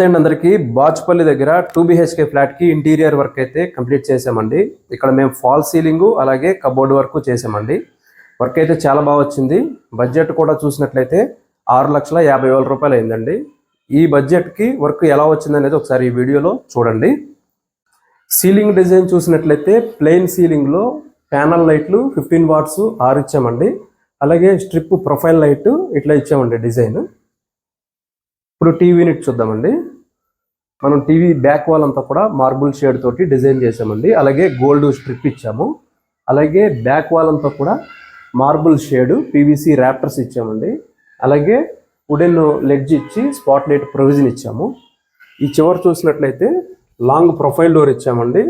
నమస్తే అండి అందరికీ. బాచ్పల్లి దగ్గర టూ బిహెచ్కే ఫ్లాట్కి ఇంటీరియర్ వర్క్ అయితే కంప్లీట్ చేసామండి. ఇక్కడ మేము ఫాల్ సీలింగ్ అలాగే కబోర్డ్ వర్క్ చేసామండి. వర్క్ అయితే చాలా బాగా వచ్చింది. బడ్జెట్ కూడా చూసినట్లయితే ఆరు లక్షల యాభై వేల రూపాయలు అయిందండి. ఈ బడ్జెట్కి వర్క్ ఎలా వచ్చిందనేది ఒకసారి ఈ వీడియోలో చూడండి. సీలింగ్ డిజైన్ చూసినట్లయితే ప్లెయిన్ సీలింగ్లో ప్యానల్ లైట్లు ఫిఫ్టీన్ వాట్స్ ఆరు ఇచ్చామండి. అలాగే స్ట్రిప్ ప్రొఫైల్ లైట్ ఇట్లా ఇచ్చామండి డిజైన్. ఇప్పుడు టీవీ యూనిట్ చూద్దామండి. మనం టీవీ బ్యాక్ వాల్ అంతా కూడా మార్బుల్ షేడ్ తోటి డిజైన్ చేసామండి. అలాగే గోల్డ్ స్ట్రిప్ ఇచ్చాము. అలాగే బ్యాక్ వాల్ అంతా కూడా మార్బుల్ షేడ్ పీవీసీ ర్యాప్టర్స్ ఇచ్చామండి. అలాగే వుడెన్ లెడ్జ్ ఇచ్చి స్పాట్ లైట్ ప్రొవిజన్ ఇచ్చాము. ఈ చివరి చూసినట్లయితే లాంగ్ ప్రొఫైల్ డోర్ ఇచ్చామండి.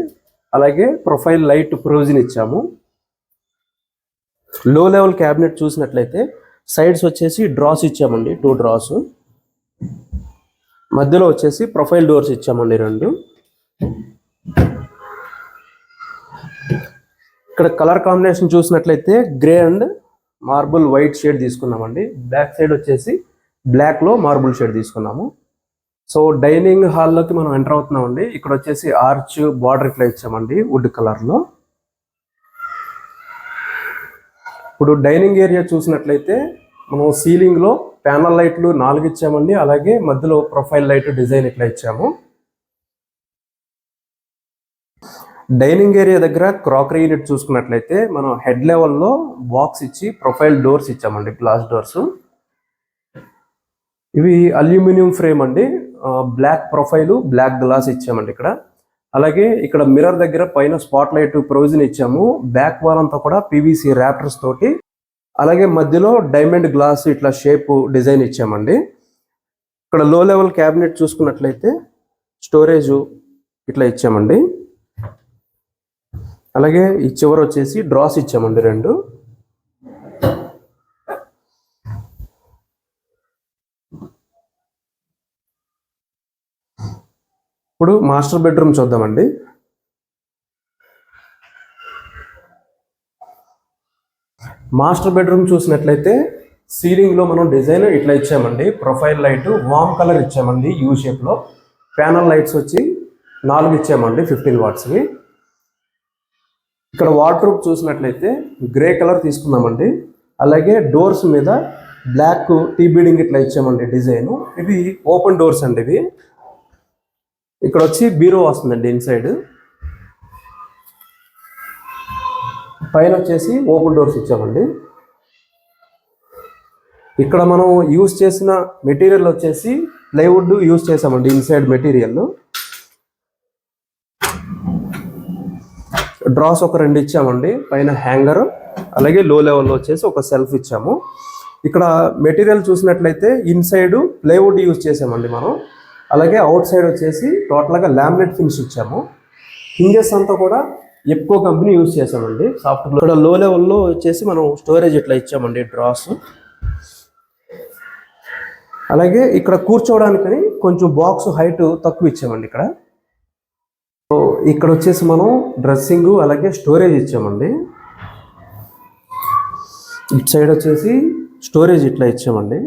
అలాగే ప్రొఫైల్ లైట్ ప్రొవిజన్ ఇచ్చాము. లో లెవెల్ క్యాబినెట్ చూసినట్లయితే సైడ్స్ వచ్చేసి డ్రాస్ ఇచ్చామండి టూ డ్రాస్. మధ్యలో వచ్చేసి ప్రొఫైల్ డోర్స్ ఇచ్చామండి రెండు. ఇక్కడ కలర్ కాంబినేషన్ చూసినట్లయితే grey and marble white shade తీసుకున్నామండి. బ్యాక్ సైడ్ వచ్చేసి బ్లాక్లో మార్బుల్ షేడ్ తీసుకున్నాము. సో డైనింగ్ హాల్లోకి మనం ఎంటర్ అవుతున్నామండి. ఇక్కడ వచ్చేసి ఆర్చ్ బార్డర్ ఇట్లా ఇచ్చామండి వుడ్ కలర్లో ఇప్పుడు డైనింగ్ ఏరియా చూసినట్లయితే మనం సీలింగ్లో ప్యానల్ లైట్లు నాలుగు ఇచ్చామండి అలాగే మధ్యలో ప్రొఫైల్ లైట్ డిజైన్ ఇట్లా ఇచ్చాము. డైనింగ్ ఏరియా దగ్గర క్రాకరీ యూనిట్ చూసుకున్నట్లయితే మనం హెడ్ లెవెల్లో బాక్స్ ఇచ్చి ప్రొఫైల్ డోర్స్ ఇచ్చామండి గ్లాస్ డోర్స్. ఇవి అల్యూమినియం ఫ్రేమ్ అండి బ్లాక్ ప్రొఫైలు బ్లాక్ గ్లాస్ ఇచ్చామండి ఇక్కడ. అలాగే ఇక్కడ మిర్రర్ దగ్గర పైన స్పాట్ లైట్ ప్రొవిజన్ ఇచ్చాము బ్యాక్ వాల్ అంతా కూడా పీవీసీ ర్యాప్టర్స్ తోటి. అలాగే మధ్యలో డైమండ్ గ్లాస్ ఇట్లా షేప్ డిజైన్ ఇచ్చామండి. ఇక్కడ లో లెవెల్ క్యాబినెట్ చూసుకున్నట్లయితే స్టోరేజ్ ఇట్లా ఇచ్చామండి. అలాగే ఈ చివర వచ్చేసి డ్రాస్ ఇచ్చామండి రెండు. ఇప్పుడు మాస్టర్ బెడ్రూమ్ చూద్దామండి. మాస్టర్ బెడ్రూమ్ చూసినట్లయితే సీలింగ్లో మనం డిజైన్ ఇట్లా ఇచ్చామండి. ప్రొఫైల్ లైట్ వామ్ కలర్ ఇచ్చామండి యూ షేప్లో ప్యానల్ లైట్స్ వచ్చి నాలుగు ఇచ్చామండి ఫిఫ్టీన్ వాట్స్వి ఇక్కడ వాటర్ చూసినట్లయితే గ్రే కలర్ తీసుకున్నామండి. అలాగే డోర్స్ మీద బ్లాక్ టీబీడింగ్ ఇట్లా ఇచ్చామండి డిజైన్ ఇవి ఓపెన్ డోర్స్ అండి ఇవి. ఇక్కడ వచ్చి బీరో వస్తుందండి ఇన్సైడ్ పైన వచ్చేసి ఓపెన్ డోర్స్ ఇచ్చామండి. ఇక్కడ మనం యూస్ చేసిన మెటీరియల్ వచ్చేసి ప్లైవుడ్ యూస్ చేసామండి ఇన్సైడ్ మెటీరియల్. డ్రాస్ ఒక రెండు ఇచ్చామండి పైన హ్యాంగర్ అలాగే లో లెవెల్లో వచ్చేసి ఒక సెల్ఫ్ ఇచ్చాము. ఇక్కడ మెటీరియల్ చూసినట్లయితే ఇన్సైడ్ ప్లైవుడ్ యూజ్ చేసామండి మనం అలాగే అవుట్ సైడ్ వచ్చేసి టోటల్గా లామినేట్ ఫినిష్ ఇచ్చాము. హింజెస్ అంతా కూడా ఎప్కో కంపెనీ యూజ్ చేసామండి సాఫ్ట్వేర్ ఇక్కడ లో లెవెల్లో వచ్చేసి మనం స్టోరేజ్ ఇట్లా ఇచ్చామండి డ్రాస్ అలాగే ఇక్కడ కూర్చోవడానికని కొంచెం బాక్స్ హైట్ తక్కువ ఇచ్చామండి ఇక్కడ. ఇక్కడ వచ్చేసి మనం డ్రెస్సింగ్ అలాగే స్టోరేజ్ ఇచ్చామండి. ఇటు సైడ్ వచ్చేసి స్టోరేజ్ ఇట్లా ఇచ్చామండి.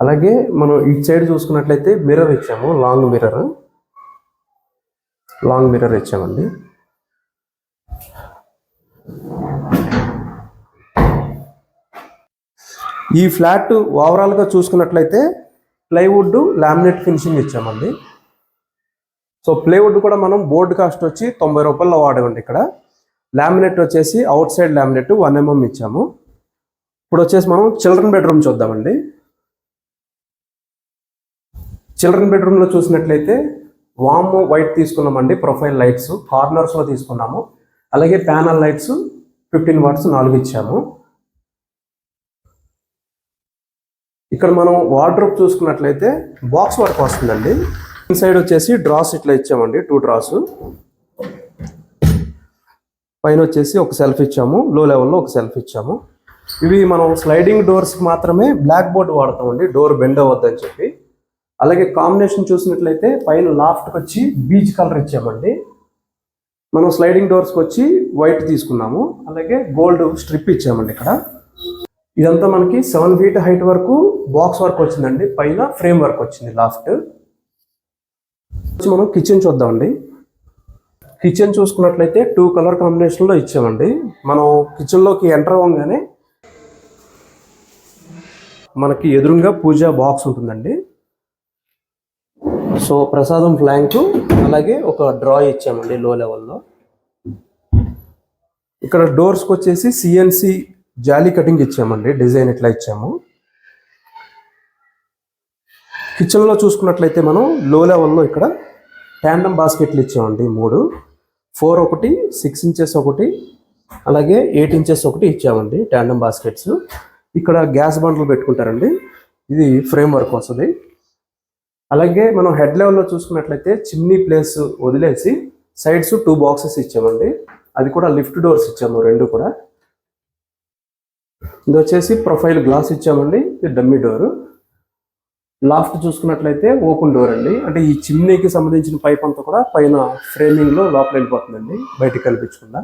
అలాగే మనం ఇటు సైడ్ చూసుకున్నట్లయితే మిర్రర్ ఇచ్చాము లాంగ్ మిర్రర్ లాంగ్ మిర్రర్ ఇచ్చామండి. ఈ ఫ్లాట్ ఓవరాల్గా చూసుకున్నట్లయితే ప్లైవుడ్ లామినేట్ ఫినిషింగ్ ఇచ్చామండి. సో ప్లైవుడ్ కూడా మనం బోర్డు కాస్ట్ వచ్చి తొంభై రూపాయల్లో వాడమండి ఇక్కడ. లామినేట్ వచ్చేసి outside laminate one MM ఇచ్చాము. ఇప్పుడు వచ్చేసి మనం చిల్డ్రన్ బెడ్రూమ్ చూద్దామండి. చిల్డ్రన్ బెడ్రూమ్లో చూసినట్లయితే వామ్ వైట్ తీసుకున్నామండి ప్రొఫైల్ లైట్స్ కార్నర్స్లో తీసుకున్నాము. అలాగే ప్యానల్ లైట్స్ ఫిఫ్టీన్ వాట్స్ నాలుగు ఇచ్చాము. ఇక్కడ మనం వార్డ్రోబ్ చూసుకున్నట్లయితే బాక్స్ వర్క్ వస్తుందండి. ఇన్సైడ్ వచ్చేసి డ్రాస్ ఇట్లా ఇచ్చామండి టూ డ్రాస్. పైన వచ్చేసి ఒక సెల్ఫ్ ఇచ్చాము లో లెవెల్లో ఒక సెల్ఫ్ ఇచ్చాము. ఇవి మనం స్లైడింగ్ డోర్స్కి మాత్రమే బ్లాక్ బోర్డ్ వాడతామండి డోర్ బెండ్ అవ్వద్దని చెప్పి. అలాగే కాంబినేషన్ చూసినట్లయితే పైన లాఫ్ట్కి వచ్చి బీచ్ కలర్ ఇచ్చామండి. మనం స్లైడింగ్ డోర్స్కి వచ్చి వైట్ తీసుకున్నాము. అలాగే గోల్డ్ స్ట్రిప్ ఇచ్చామండి ఇక్కడ. ఇదంతా మనకి సెవెన్ ఫీట్ హైట్ వరకు బాక్స్ వర్క్ వచ్చిందండి. పైన ఫ్రేమ్ వర్క్ వచ్చింది లాఫ్ట్ వచ్చి మనం కిచెన్ చూద్దామండి. కిచెన్ చూసుకున్నట్లయితే టూ కలర్ కాంబినేషన్లో ఇచ్చామండి. మనం కిచెన్లోకి ఎంటర్ అవ్వగానే మనకి ఎదురుగా పూజా బాక్స్ ఉంటుందండి. సో ప్రసాదం ఫ్లాంక్ అలాగే ఒక డ్రా ఇచ్చామండి లో లెవెల్లో ఇక్కడ డోర్స్కి వచ్చేసి సిఎన్సి జాలీ కటింగ్ ఇచ్చామండి డిజైన్ ఇట్లా ఇచ్చాము. కిచెన్లో చూసుకున్నట్లయితే మనం లో లెవెల్లో ఇక్కడ ట్యాండమ్ బాస్కెట్లు ఇచ్చామండి మూడు. ఫోర్ ఒకటి సిక్స్ ఇంచెస్ ఒకటి అలాగే ఎయిట్ ఇంచెస్ ఒకటి ఇచ్చామండి ట్యాండమ్ బాస్కెట్స్ ఇక్కడ గ్యాస్ బండ్లు పెట్టుకుంటారండి ఇది ఫ్రేమ్ వర్క్ వస్తుంది. అలాగే మనం హెడ్ లెవెల్లో చూసుకున్నట్లయితే చిమ్నీ ప్లేస్ వదిలేసి సైడ్స్ టూ బాక్సెస్ ఇచ్చామండి. అది కూడా లిఫ్ట్ డోర్స్ ఇచ్చాము రెండు కూడా. ఇది వచ్చేసి ప్రొఫైల్ గ్లాస్ ఇచ్చామండి ఇది డమ్మీ డోర్ లాఫ్ట్ చూసుకున్నట్లయితే ఓపెన్ డోర్ అండి. అంటే ఈ చిమ్నీకి సంబంధించిన పైప్ అంతా కూడా పైన ఫ్రేమింగ్లో లోపల వెళ్ళిపోతుందండి బయటికి కనిపించకుండా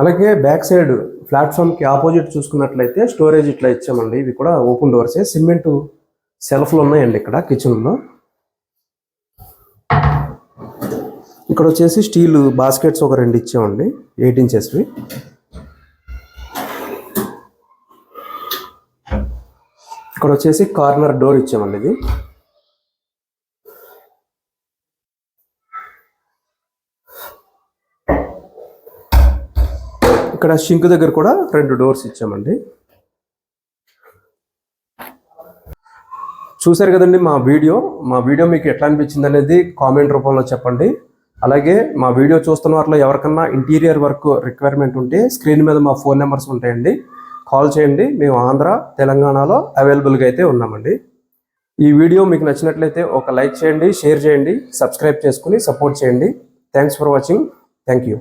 అలాగే బ్యాక్ సైడ్ ప్లాట్ఫామ్కి ఆపోజిట్ చూసుకున్నట్లయితే స్టోరేజ్ ఇట్లా ఇచ్చామండి. ఇవి కూడా ఓపెన్ డోర్సే సిమెంట్ సెల్ఫ్లు ఉన్నాయండి ఇక్కడ కిచెన్లో. ఇక్కడ వచ్చేసి స్టీల్ బాస్కెట్స్ ఒక రెండు ఇచ్చామండి. ఎయిట్ ఇంచెస్వి ఇక్కడ వచ్చేసి కార్నర్ డోర్ ఇచ్చామండి ఇది. ఇక్కడ షింక్ దగ్గర కూడా రెండు డోర్స్ ఇచ్చామండి. చూశారు కదండి మా వీడియో. మా వీడియో మీకు ఎట్లా అనిపించింది అనేది కామెంట్ రూపంలో చెప్పండి. అలాగే మా వీడియో చూస్తున్న వాటిలో ఎవరికన్నా ఇంటీరియర్ వర్క్ రిక్వైర్మెంట్ ఉంటే స్క్రీన్ మీద మా ఫోన్ నెంబర్స్ ఉంటాయండి. కాల్ చేయండి. మేము ఆంధ్ర తెలంగాణలో అవైలబుల్గా అయితే ఉన్నామండి. ఈ వీడియో మీకు నచ్చినట్లయితే ఒక లైక్ చేయండి షేర్ చేయండి సబ్స్క్రైబ్ చేసుకుని సపోర్ట్ చేయండి. Thanks for watching thank you